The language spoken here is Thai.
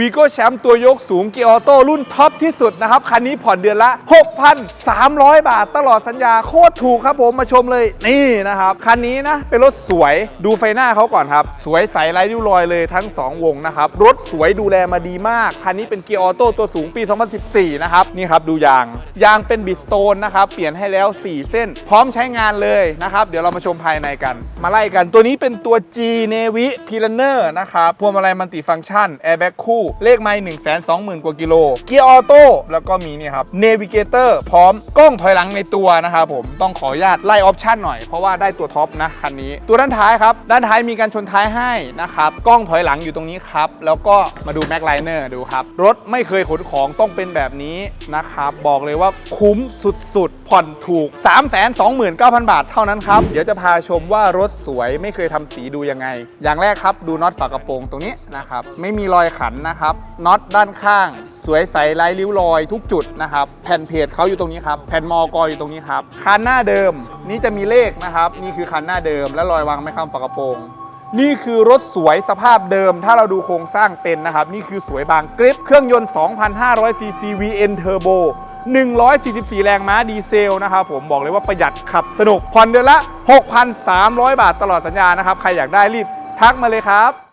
วีโก้แชมป์ตัวยกสูงเกียร์ออโต้รุ่นท็อปที่สุดนะครับ คันนี้ผ่อนเดือนละ 6,300 บาทตลอดสัญญาโคตรถูกครับผมมาชมเลยนี่นะครับ คันนี้นะ เป็นรถสวยดูไฟหน้าเขาก่อนครับ สวยใสไร้ริ้วรอยเลยทั้ง 2 วงนะครับ รถสวยดูแลมาดีมาก คันนี้เป็นเกียร์ออโต้ตัวสูงปี 2014 นะครับ นี่ครับดูยาง ยางเป็นบิสโตนนะครับ เปลี่ยนให้แล้ว 4 เส้น พร้อมใช้งานเลยนะครับ เดี๋ยวเรามาชมภายในกัน มาไล่กันตัวนี้เป็นตัว G Navy p i l a n e r นะครับพวงมาลัยมัลติฟังก์ชันแอร์แบ็กคู่เลขไมล์1 2 0 0 0 0กว่ากิโล เกียร์ออโต้แล้วก็มีนี่ครับเนวิเกเตอร์พร้อมกล้องถอยหลังในตัวนะครับผมต้องขออนุญาตไล่ออปชันหน่อยเพราะว่าได้ตัวท็อปนะคันนี้ ตัวด้านท้ายครับ ด้านท้ายมีการชนท้ายให้นะครับกล้องถอยหลังอยู่ตรงนี้ครับ แล้วก็มาดูแม็กไลเนอร์ดูครับ รถไม่เคยขนของต้องเป็นแบบนี้นะครับ บอกเลยว่าคุ้มสุดๆ ผ่อนถูก 329,000 บาทเท่านั้นครับ เดี๋ยวจะพาชมว่ารถสวยไม่เคยทำสีดูยังไง อย่างแรกครับ ดูน็อตฝากระโปรงตรงนี้นะครับไม่มีรอยขันนะครับน็อตด้านข้าง สวยใสไร้ริ้วรอยทุกจุดนะครับแผ่นเพจเขาอยู่ตรงนี้ครับแผ่นมอกอยู่ตรงนี้ครับคันหน้าเดิมนี่จะมีเลขนะครับ นี่คือคันหน้าเดิมและรอยวางไม่ข้ามฝากระโปรงนี่คือรถสวยสภาพเดิม ถ้าเราดูโครงสร้างเป็นนะครับ นี่คือสวยบางกริปเครื่องยนต์ 2,500ซีซี VN Turbo 144 แรงม้าดีเซลนะครับผมบอกเลยว่าประหยัดขับสนุกผ่อนเดือนละ 6,300 บาทตลอดสัญญานะครับ ใครอยากได้รีบทักมาเลยครับ